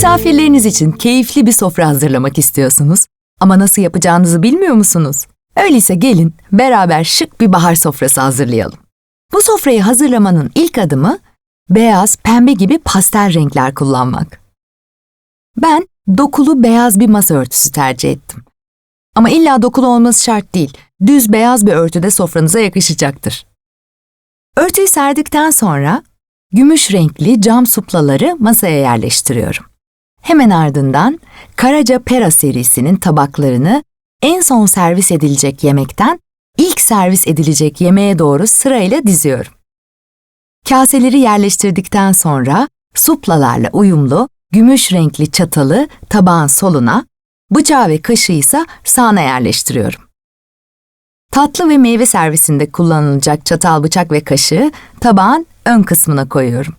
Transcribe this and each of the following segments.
Misafirleriniz için keyifli bir sofra hazırlamak istiyorsunuz ama nasıl yapacağınızı bilmiyor musunuz? Öyleyse gelin beraber şık bir bahar sofrası hazırlayalım. Bu sofrayı hazırlamanın ilk adımı beyaz, pembe gibi pastel renkler kullanmak. Ben dokulu beyaz bir masa örtüsü tercih ettim. Ama illa dokulu olması şart değil. Düz beyaz bir örtü de sofranıza yakışacaktır. Örtüyü serdikten sonra gümüş renkli cam suplaları masaya yerleştiriyorum. Hemen ardından Karaca Pera serisinin tabaklarını en son servis edilecek yemekten ilk servis edilecek yemeğe doğru sırayla diziyorum. Kaseleri yerleştirdikten sonra suplalarla uyumlu gümüş renkli çatalı tabağın soluna, bıçağı ve kaşığı ise sağına yerleştiriyorum. Tatlı ve meyve servisinde kullanılacak çatal, bıçak ve kaşığı tabağın ön kısmına koyuyorum.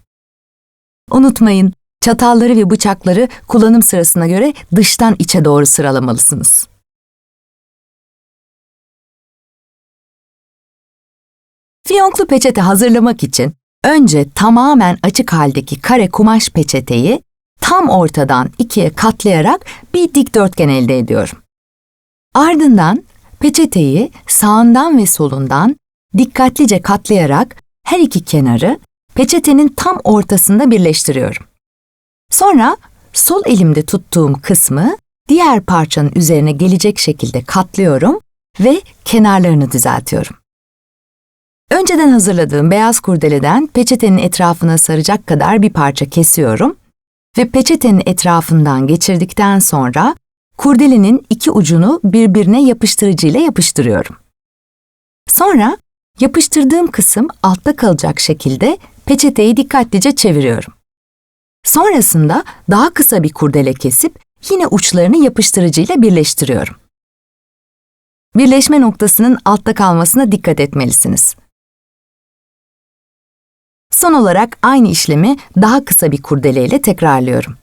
Unutmayın, çatalları ve bıçakları kullanım sırasına göre dıştan içe doğru sıralamalısınız. Fiyonklu peçete hazırlamak için önce tamamen açık haldeki kare kumaş peçeteyi tam ortadan ikiye katlayarak bir dikdörtgen elde ediyorum. Ardından peçeteyi sağından ve solundan dikkatlice katlayarak her iki kenarı peçetenin tam ortasında birleştiriyorum. Sonra sol elimde tuttuğum kısmı diğer parçanın üzerine gelecek şekilde katlıyorum ve kenarlarını düzeltiyorum. Önceden hazırladığım beyaz kurdeleden peçetenin etrafına saracak kadar bir parça kesiyorum ve peçetenin etrafından geçirdikten sonra kurdelenin iki ucunu birbirine yapıştırıcıyla yapıştırıyorum. Sonra yapıştırdığım kısım altta kalacak şekilde peçeteyi dikkatlice çeviriyorum. Sonrasında daha kısa bir kurdele kesip yine uçlarını yapıştırıcıyla birleştiriyorum. Birleşme noktasının altta kalmasına dikkat etmelisiniz. Son olarak aynı işlemi daha kısa bir kurdeleyle tekrarlıyorum.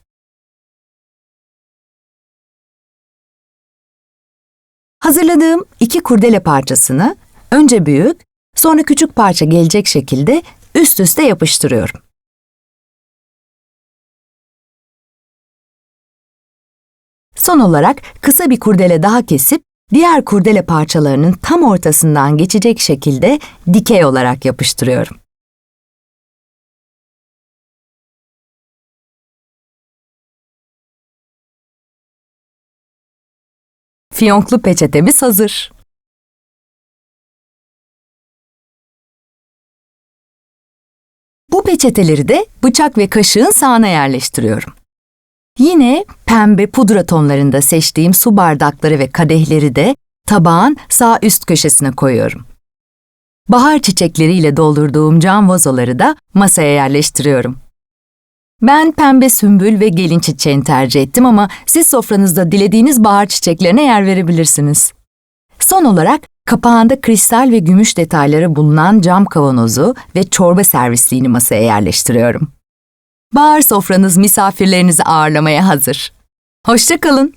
Hazırladığım iki kurdele parçasını önce büyük, sonra küçük parça gelecek şekilde üst üste yapıştırıyorum. Son olarak kısa bir kurdele daha kesip diğer kurdele parçalarının tam ortasından geçecek şekilde dikey olarak yapıştırıyorum. Fiyonklu peçetemiz hazır. Bu peçeteleri de bıçak ve kaşığın sağına yerleştiriyorum. Yine pembe pudra tonlarında seçtiğim su bardakları ve kadehleri de tabağın sağ üst köşesine koyuyorum. Bahar çiçekleriyle doldurduğum cam vazoları da masaya yerleştiriyorum. Ben pembe sümbül ve gelin çiçeğini tercih ettim ama siz sofranızda dilediğiniz bahar çiçeklerine yer verebilirsiniz. Son olarak kapağında kristal ve gümüş detayları bulunan cam kavanozu ve çorba servisliğini masaya yerleştiriyorum. Bahar sofranız misafirlerinizi ağırlamaya hazır. Hoşça kalın.